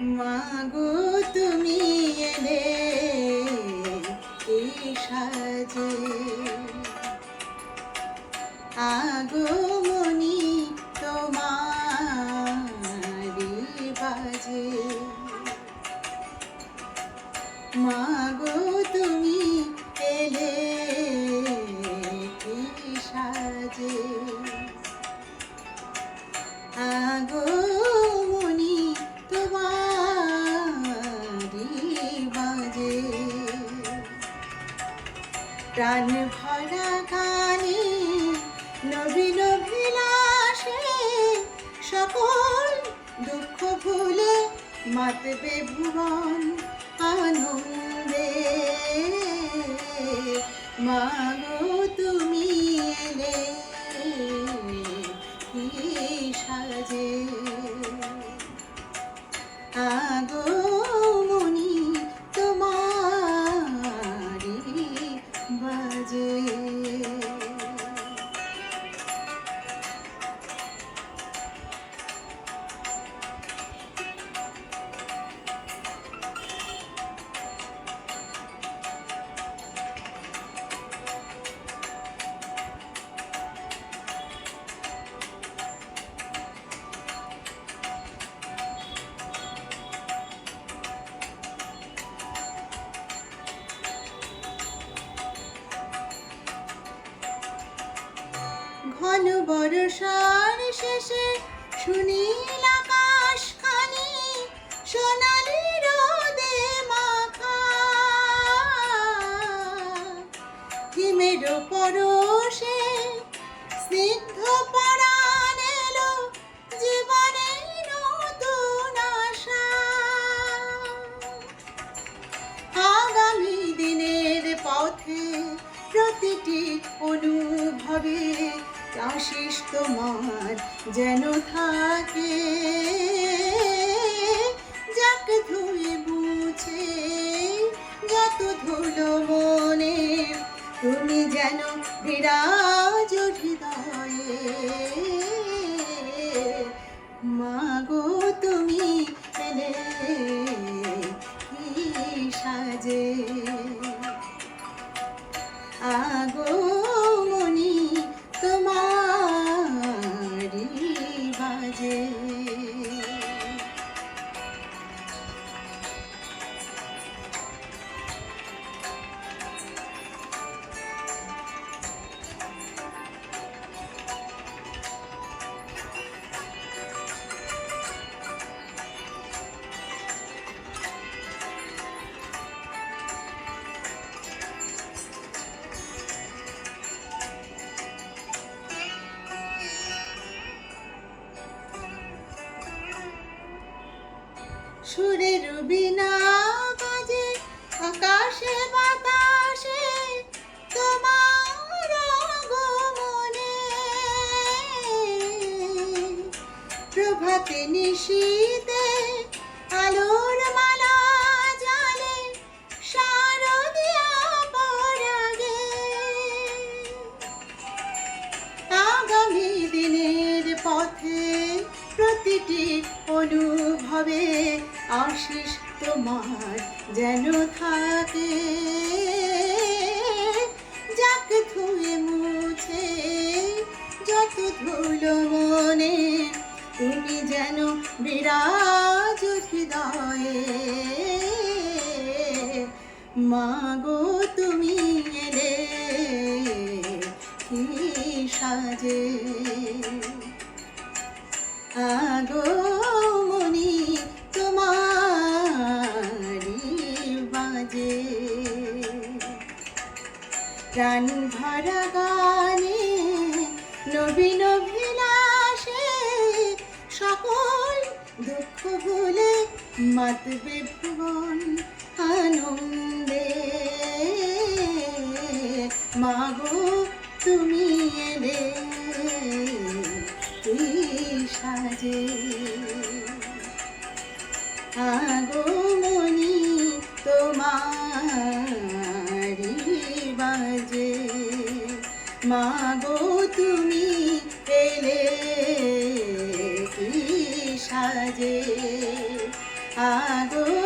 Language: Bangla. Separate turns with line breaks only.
মাগো তুমি প্রাণ ভরা গানে নবীন ভিলাসে সকল দুঃখ ভুলে মাতবে ভুবন আনন্দে। মাগো তুমি ঘন বর্ষার শেষে সুনীল আকাশ খানি সোনালি রোদে মাখা। হিমের পরশে স্নিগ্ধ পরাণ এলো জীবনে নতুন আশা। আগামী দিনের পথে প্রতিটি অনুভবে আশিস তোমার যেন থাকে। যাক ধুয়ে বুঝে যত ধুলো মনে, তুমি যেন বিরাজ হৃদয়ে। মাগো তুমি এলে কি সাজে? আগমনি প্রভাতে নিশীতে আলোর মালা জালে শারদিয়া পরাগে আগামী দিনের পথে প্রতিটি অনুভবে আশিস তোমার যেন থাকে। যাক ধুয়ে মুছে, যত ধুলো মনে তুমি যেন বিরাজ হৃদয়ে। মাগো, তুমি এলে কি সাজে? আগমনি তোমারি বাজে। প্রাণ ভরা গানে নবীন বিলাসে মাতবে ভুবন আনন্দে। মাগো তুমি এলে কি সাজে। আগমনি তোমারি বাজে। মাগো এলে কি সাজে আগো